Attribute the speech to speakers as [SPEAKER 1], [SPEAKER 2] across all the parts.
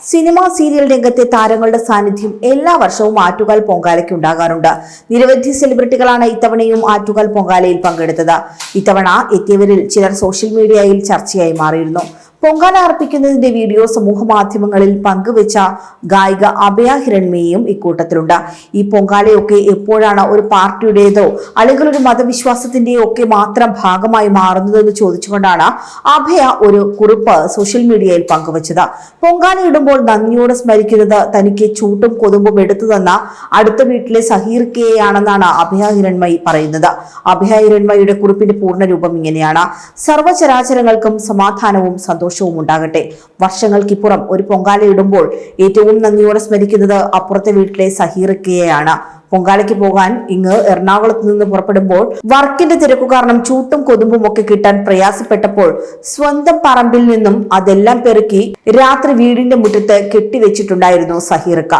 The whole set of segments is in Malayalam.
[SPEAKER 1] സിനിമ സീരിയൽ രംഗത്തെ താരങ്ങളുടെ സാന്നിധ്യം എല്ലാ വർഷവും ആറ്റുകാൽ പൊങ്കാലയ്ക്ക് ഉണ്ടാകാറുണ്ട്. നിരവധി സെലിബ്രിറ്റികളാണ് ഇത്തവണയും ആറ്റുകാൽ പൊങ്കാലയിൽ പങ്കെടുത്തത്. ഇത്തവണ എത്തിയവരിൽ ചിലർ സോഷ്യൽ മീഡിയയിൽ ചർച്ചയായി മാറിയിരുന്നു. പൊങ്കാല വീഡിയോ സമൂഹ മാധ്യമങ്ങളിൽ പങ്കുവെച്ച ഗായിക അഭയ ഹിരൺമേയും ഇക്കൂട്ടത്തിലുണ്ട്. ഈ പൊങ്കാലയൊക്കെ എപ്പോഴാണ് ഒരു പാർട്ടിയുടേതോ അല്ലെങ്കിൽ ഒരു മതവിശ്വാസത്തിന്റെയോ ഒക്കെ മാത്രം ഭാഗമായി മാറുന്നതെന്ന് ചോദിച്ചുകൊണ്ടാണ് അഭയ ഒരു കുറിപ്പ് സോഷ്യൽ മീഡിയയിൽ പങ്കുവച്ചത്. പൊങ്കാല ഇടുമ്പോൾ നന്ദിയോടെ സ്മരിക്കുന്നത് തനിക്ക് ചൂട്ടും കൊതുമ്പും എടുത്തു തന്ന അടുത്ത വീട്ടിലെ സഹീർക്കയെയാണെന്നാണ് അഭയ ഹിരൺമയി പറയുന്നത്. അഭയ ഹിരൺമയുടെ കുറിപ്പിന്റെ പൂർണരൂപം ഇങ്ങനെയാണ്. സർവചരാചരങ്ങൾക്കും സമാധാനവും സന്തോഷവും ഉണ്ടാകട്ടെ. വർഷങ്ങൾക്കിപ്പുറം ഒരു പൊങ്കാല ഇടുമ്പോൾ ഏറ്റവും നന്ദിയോടെ സ്മരിക്കുന്നത് അപ്പുറത്തെ വീട്ടിലെ സഹീറക്കയെയാണ് പൊങ്കാലയ്ക്ക് പോകാൻ ഇങ്ങ് എറണാകുളത്ത് നിന്ന് പുറപ്പെടുമ്പോൾ വർക്കിന്റെ തിരക്കു കാരണം ചൂട്ടും കൊതുമ്പും ഒക്കെ കിട്ടാൻ പ്രയാസപ്പെട്ടപ്പോൾ സ്വന്തം പറമ്പിൽ നിന്നും അതെല്ലാം പെറുക്കി രാത്രി വീടിന്റെ മുറ്റത്ത് കെട്ടിവെച്ചിട്ടുണ്ടായിരുന്നു സഹീർക്ക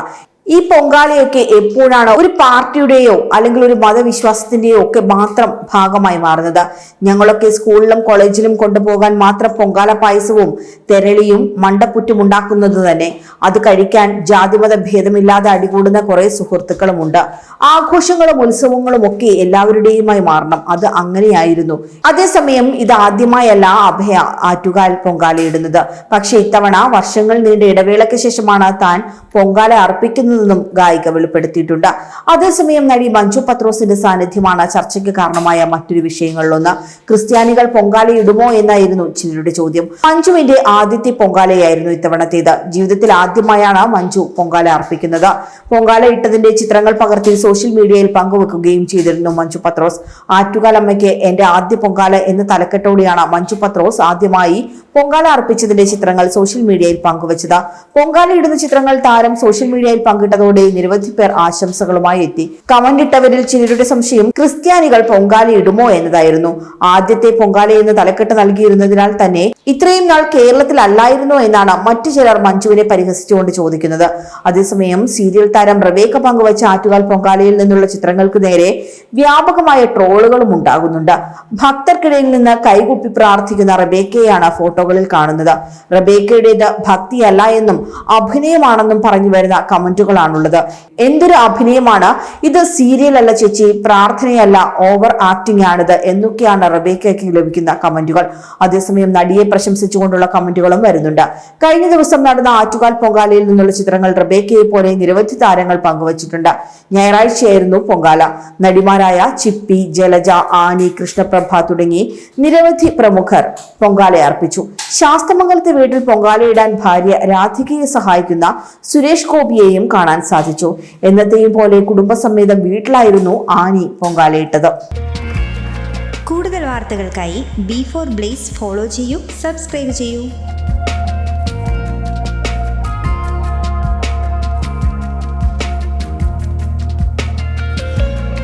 [SPEAKER 1] ഈ പൊങ്കാലയൊക്കെ എപ്പോഴാണ് ഒരു പാർട്ടിയുടെയോ അല്ലെങ്കിൽ ഒരു മതവിശ്വാസത്തിന്റെയോ ഒക്കെ മാത്രം ഭാഗമായി മാറുന്നത്? ഞങ്ങളൊക്കെ സ്കൂളിലും കോളേജിലും കൊണ്ടുപോകാൻ മാത്രം പൊങ്കാല പായസവും തെരളിയും മണ്ടപ്പുറ്റും ഉണ്ടാക്കുന്നത് തന്നെ. അത് കഴിക്കാൻ ജാതിമത ഭേദമില്ലാതെ അടികൂടുന്ന കുറെ സുഹൃത്തുക്കളുമുണ്ട്. ആഘോഷങ്ങളും ഉത്സവങ്ങളും ഒക്കെ എല്ലാവരുടെയുമായി മാറണം. അത് അങ്ങനെയായിരുന്നു. അതേസമയം ഇത് ആദ്യമായല്ല അഭയ ആറ്റുകാൽ പൊങ്കാലയിടുന്നത്. പക്ഷേ ഇത്തവണ വർഷങ്ങൾ നീണ്ട ഇടവേളയ്ക്ക് ശേഷമാണ് താൻ പൊങ്കാല അർപ്പിക്കുന്നതെന്നും ഗായിക വെളിപ്പെടുത്തിയിട്ടുണ്ട്. അതേസമയം നടി മഞ്ജു പത്രോസിന്റെ സാന്നിധ്യമാണ് ചർച്ചയ്ക്ക് കാരണമായ മറ്റൊരു വിഷയങ്ങളിലൊന്ന്. ക്രിസ്ത്യാനികൾ പൊങ്കാലയിടുമോ എന്നായിരുന്നു ചിലരുടെ ചോദ്യം. മഞ്ജുവിന്റെ ആദ്യത്തെ പൊങ്കാലയായിരുന്നു ഇത്തവണത്തേത്. ജീവിതത്തിൽ ആദ്യമായാണ് മഞ്ജു പൊങ്കാല അർപ്പിക്കുന്നത്. പൊങ്കാല ഇട്ടതിന്റെ ചിത്രങ്ങൾ പകർത്തി സോഷ്യൽ മീഡിയയിൽ പങ്കുവെക്കുകയും ചെയ്തിരുന്നു മഞ്ജു പത്രോസ്. ആറ്റുകാലമ്മയ്ക്ക് എന്റെ ആദ്യ പൊങ്കാല എന്ന തലക്കെട്ടോടെയാണ് മഞ്ജു പത്രോസ് ആദ്യമായി പൊങ്കാല അർപ്പിച്ചതിന്റെ ചിത്രങ്ങൾ സോഷ്യൽ മീഡിയയിൽ പങ്കുവച്ചത്. പൊങ്കാല ഇടുന്ന ചിത്രങ്ങൾ താരം സോഷ്യൽ മീഡിയയിൽ പങ്കിട്ടതോടെ നിരവധി പേർ ആശംസകളുമായി എത്തി. കമന്റ് ഇട്ടവരിൽ ചിലരുടെ സംശയം ക്രിസ്ത്യാനികൾ പൊങ്കാല ഇടുമോ എന്നതായിരുന്നു. ആദ്യത്തെ പൊങ്കാല എന്ന് തലക്കെട്ട് നൽകിയിരുന്നതിനാൽ തന്നെ ഇത്രയും നാൾ കേരളത്തിലല്ലായിരുന്നോ എന്നാണ് മറ്റു ചിലർ മഞ്ജുവിനെ പരിഹസിച്ചുകൊണ്ട് ചോദിക്കുന്നത്. അതേസമയം സീരിയൽ താരം റവേക്ക പങ്കുവച്ച ആറ്റുകാൽ പൊങ്കാലയിൽ നിന്നുള്ള ചിത്രങ്ങൾക്ക് നേരെ വ്യാപകമായ ട്രോളുകളും ഉണ്ടാകുന്നുണ്ട്. ഭക്തർക്കിടയിൽ നിന്ന് കൈകുപ്പി പ്രാർത്ഥിക്കുന്ന റബേക്കയെയാണ് ഫോട്ടോകളിൽ കാണുന്നത്. റബേക്കയുടേത് ഭക്തിയല്ല എന്നും അഭിനയമാണെന്നും പറഞ്ഞു വരുന്ന കമന്റുകളാണുള്ളത് എന്തൊരു അഭിനയമാണ്. ഇത് സീരിയൽ അല്ല ചേച്ചി പ്രാർത്ഥനയല്ല ഓവർ ആക്ടിംഗ് ആണിത് എന്നൊക്കെയാണ് റബേക്കയ്ക്ക് ലഭിക്കുന്ന കമന്റുകൾ. അതേസമയം നടിയെ പ്രശംസിച്ചുകൊണ്ടുള്ള കമന്റുകളും വരുന്നുണ്ട്. കഴിഞ്ഞ ദിവസം നടന്ന ആറ്റുകാൽ പൊങ്കാലയിൽ നിന്നുള്ള ചിത്രങ്ങൾ റബേക്കയെ പോലെ നിരവധി താരങ്ങൾ പങ്കുവച്ചിട്ടുണ്ട്. ഞായറാഴ്ചയായിരുന്നു പൊങ്കാല. നടിമാരായ ചിപ്പി ജലജ ആനി കൃഷ്ണപ്രഭ തുടങ്ങി നിരവധി പ്രമുഖർ പൊങ്കാല അർപ്പിച്ചു. ശാസ്തമംഗലത്തെ വീട്ടിൽ പൊങ്കാലയിടാൻ ഭാര്യ രാധികയെ സഹായിക്കുന്ന സുരേഷ് ഗോപിയെയും കാണാൻ സാധിച്ചു. എന്നത്തെയും പോലെ കുടുംബസമേതം വീട്ടിലായിരുന്നു ആനി പൊങ്കാലയിട്ടത്
[SPEAKER 2] കൂടുതൽ വാർത്തകൾക്കായി ബി ഫോർ ബ്ലേസ് ഫോളോ ചെയ്യൂ സബ്സ്ക്രൈബ് ചെയ്യൂ.